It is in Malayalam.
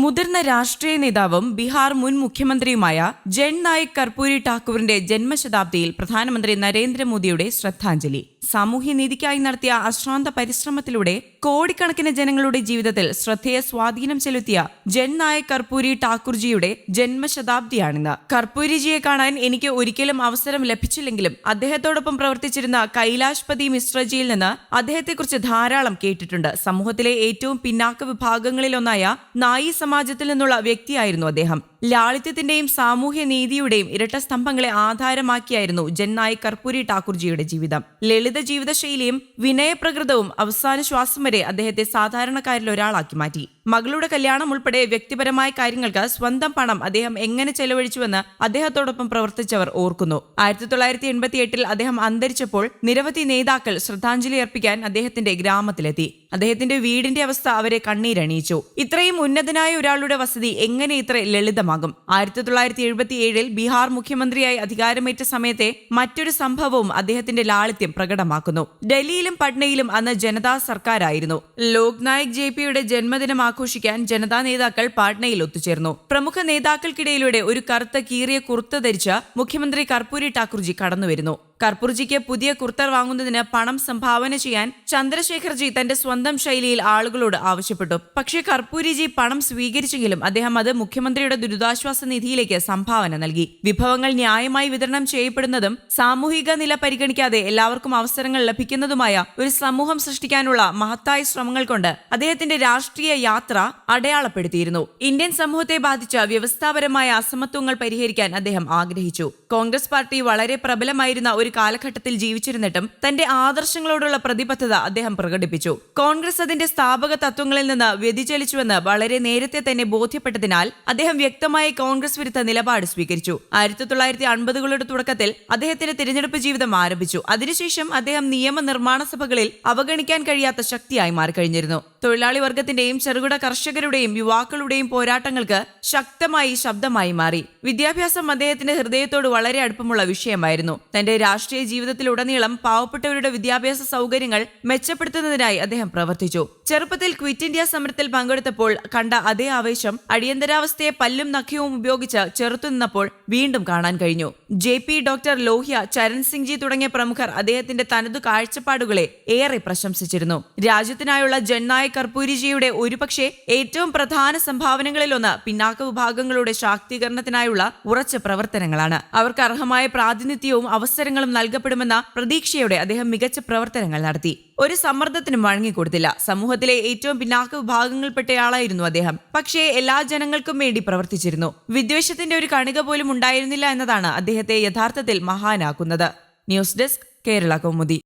മുതിർന്ന രാഷ്ട്രീയ നേതാവും ബീഹാർ മുൻ മുഖ്യമന്ത്രിയുമായ ജൻ നായക് കർപ്പൂരി ഠാക്കൂറിന്റെ ജന്മശതാബ്ദിയിൽ പ്രധാനമന്ത്രി നരേന്ദ്രമോദിയുടെ ശ്രദ്ധാഞ്ജലി. സാമൂഹ്യനീതിക്കായി നടത്തിയ അശ്രാന്ത പരിശ്രമത്തിലൂടെ കോടിക്കണക്കിന് ജനങ്ങളുടെ ജീവിതത്തിൽ ശ്രദ്ധേയ സ്വാധീനം ചെലുത്തിയ ജൻ നായക് കർപ്പൂരി ഠാക്കൂർജിയുടെ ജന്മശതാബ്ദിയാണിന്ന്. കർപ്പൂരിജിയെ കാണാൻ എനിക്ക് ഒരിക്കലും അവസരം ലഭിച്ചില്ലെങ്കിലും അദ്ദേഹത്തോടൊപ്പം പ്രവർത്തിച്ചിരുന്ന കൈലാഷ്പതി മിശ്രജിയിൽ നിന്ന് അദ്ദേഹത്തെക്കുറിച്ച് ധാരാളം കേട്ടിട്ടുണ്ട്. സമൂഹത്തിലെ ഏറ്റവും പിന്നാക്ക വിഭാഗങ്ങളിലൊന്നായ നായി സമാജത്തിൽ നിന്നുള്ള വ്യക്തിയായിരുന്നു അദ്ദേഹം. ലാളിത്യത്തിന്റെയും സാമൂഹ്യ നീതിയുടെയും ഇരട്ട സ്തംഭങ്ങളെ ആധാരമാക്കിയായിരുന്നു ജൻനായക് കർപ്പൂരി ഠാക്കൂർജിയുടെ ജീവിതം. ലളിത ജീവിതശൈലിയും വിനയപ്രകൃതവും അവസാന ശ്വാസം വരെ അദ്ദേഹത്തെ സാധാരണക്കാരിൽ ഒരാളാക്കി മാറ്റി. മകളുടെ കല്യാണം ഉൾപ്പെടെ വ്യക്തിപരമായ കാര്യങ്ങൾക്ക് സ്വന്തം പണം അദ്ദേഹം എങ്ങനെ ചെലവഴിച്ചുവെന്ന് അദ്ദേഹത്തോടൊപ്പം പ്രവർത്തിച്ചവർ ഓർക്കുന്നു. ആയിരത്തി തൊള്ളായിരത്തി എൺപത്തി എട്ടിൽ അദ്ദേഹം അന്തരിച്ചപ്പോൾ നിരവധി നേതാക്കൾ ശ്രദ്ധാഞ്ജലി അർപ്പിക്കാൻ അദ്ദേഹത്തിന്റെ ഗ്രാമത്തിലെത്തി. അദ്ദേഹത്തിന്റെ വീടിന്റെ അവസ്ഥ അവരെ കണ്ണീരണിയിച്ചു. ഇത്രയും ഉന്നതനായ ഒരാളുടെ വസതി എങ്ങനെ ഇത്ര ലളിതമാകും? ആയിരത്തി തൊള്ളായിരത്തി എഴുപത്തി ഏഴിൽ ബീഹാർ മുഖ്യമന്ത്രിയായി അധികാരമേറ്റ സമയത്തെ മറ്റൊരു സംഭവവും അദ്ദേഹത്തിന്റെ ലാളിത്യം പ്രകടമാക്കുന്നു. ഡൽഹിയിലും പട്നയിലും അന്ന് ജനതാ സർക്കാരായിരുന്നു. ലോക്നായക് ജെ പിയുടെ ജന്മദിനം ആഘോഷിക്കാൻ ജനതാ നേതാക്കൾ പാട്നയിൽ ഒത്തുചേർന്നു. പ്രമുഖ നേതാക്കൾക്കിടയിലൂടെ ഒരു കറുത്ത കീറിയ കുർത്ത ധരിച്ച മുഖ്യമന്ത്രി കർപ്പൂരി ഠാക്കൂർജി കടന്നുവരുന്നു. കർപ്പൂർജിക്ക് പുതിയ കുർത്തർ വാങ്ങുന്നതിന് പണം സംഭാവന ചെയ്യാൻ ചന്ദ്രശേഖർജി തന്റെ സ്വന്തം ശൈലിയിൽ ആളുകളോട് ആവശ്യപ്പെട്ടു. പക്ഷേ കർപ്പൂരിജി പണം സ്വീകരിച്ചെങ്കിലും അദ്ദേഹം അത് മുഖ്യമന്ത്രിയുടെ ദുരിതാശ്വാസ നിധിയിലേക്ക് സംഭാവന നൽകി. വിഭവങ്ങൾ ന്യായമായി വിതരണം ചെയ്യപ്പെടുന്നതും സാമൂഹിക നില പരിഗണിക്കാതെ എല്ലാവർക്കും അവസരങ്ങൾ ലഭിക്കുന്നതുമായ ഒരു സമൂഹം സൃഷ്ടിക്കാനുള്ള മഹത്തായ ശ്രമങ്ങൾ കൊണ്ട് അദ്ദേഹത്തിന്റെ രാഷ്ട്രീയ യാത്ര അടയാളപ്പെടുത്തിയിരുന്നു. ഇന്ത്യൻ സമൂഹത്തെ ബാധിച്ച വ്യവസ്ഥാപരമായ അസമത്വങ്ങൾ പരിഹരിക്കാൻ അദ്ദേഹം ആഗ്രഹിച്ചു. കോൺഗ്രസ് പാർട്ടി വളരെ പ്രബലമായിരുന്ന ഒരു കാലഘട്ടത്തിൽ ജീവിച്ചിരുന്നിട്ടും തന്റെ ആദർശങ്ങളോടുള്ള പ്രതിബദ്ധത അദ്ദേഹം പ്രകടിപ്പിച്ചു. കോൺഗ്രസ് അതിന്റെ സ്ഥാപക തത്വങ്ങളിൽ നിന്ന് വ്യതിചലിച്ചുവെന്ന് വളരെ നേരത്തെ തന്നെ ബോധ്യപ്പെട്ടതിനാൽ അദ്ദേഹം വ്യക്തമായി കോൺഗ്രസ് വിരുദ്ധ നിലപാട് സ്വീകരിച്ചു. ആയിരത്തി തൊള്ളായിരത്തി അൻപതുകളുടെ തുടക്കത്തിൽ അദ്ദേഹത്തിന്റെ തിരഞ്ഞെടുപ്പ് ജീവിതം ആരംഭിച്ചു. അതിനുശേഷം അദ്ദേഹം നിയമനിർമ്മാണ സഭകളിൽ അവഗണിക്കാൻ കഴിയാത്ത ശക്തിയായി മാറിക്കഴിഞ്ഞിരുന്നു. തൊഴിലാളി വർഗത്തിന്റെയും ചെറുകിട കർഷകരുടെയും യുവാക്കളുടെയും പോരാട്ടങ്ങൾക്ക് ശക്തമായി ശബ്ദമായി മാറി. വിദ്യാഭ്യാസം അദ്ദേഹത്തിന്റെ ഹൃദയത്തോട് വളരെ അടുപ്പമുള്ള വിഷയമായിരുന്നു. തന്റെ രാഷ്ട്രീയ ജീവിതത്തിലുടനീളം പാവപ്പെട്ടവരുടെ വിദ്യാഭ്യാസ സൗകര്യങ്ങൾ മെച്ചപ്പെടുത്തുന്നതിനായി അദ്ദേഹം പ്രവർത്തിച്ചു. ചെറുപ്പത്തിൽ ക്വിറ്റ് ഇന്ത്യ സമരത്തിൽ പങ്കെടുത്തപ്പോൾ കണ്ട അതേ ആവേശം അടിയന്തരാവസ്ഥയെ പല്ലും നഖ്യവും ഉപയോഗിച്ച് ചെറുത്തുനിന്നപ്പോൾ വീണ്ടും കാണാൻ കഴിഞ്ഞു. J P doctor Lohia Charan Singh ji തുടങ്ങിയ പ്രമുഖർ അദ്ദേഹത്തിന്റെ തനതു കാഴ്ചപ്പാടുകളെ ഏറെ പ്രശംസിച്ചിരുന്നു. രാജ്യത്തിനായുള്ള ജൻനായക് കർപ്പൂരിജിയുടെ ഒരുപക്ഷെ ഏറ്റവും പ്രധാന സംഭാവനകളിലൊന്ന് പിന്നാക്ക വിഭാഗങ്ങളുടെ ശാക്തീകരണത്തിനായുള്ള ഉറച്ച പ്രവർത്തനങ്ങളാണ്. അവർക്ക് അർഹമായ പ്രാതിനിധ്യവും അവസരങ്ങളും നൽകപ്പെടുമെന്ന പ്രതീക്ഷയോടെ അദ്ദേഹം മികച്ച പ്രവർത്തനങ്ങൾ നടത്തി. ഒരു സമ്മർദ്ദത്തിനും വഴങ്ങിക്കൊടുത്തില്ല. സമൂഹത്തിലെ ഏറ്റവും പിന്നാക്ക വിഭാഗങ്ങളിൽപ്പെട്ടയാളായിരുന്നു അദ്ദേഹം. പക്ഷേ എല്ലാ ജനങ്ങൾക്കും വേണ്ടി പ്രവർത്തിച്ചിരുന്നു. വിദ്വേഷത്തിന്റെ ഒരു കണിക പോലും ഉണ്ടായിരുന്നില്ല എന്നതാണ് അദ്ദേഹത്തെ യഥാർത്ഥത്തിൽ മഹാനാക്കുന്നത്. News desk Kerala Kaumudi.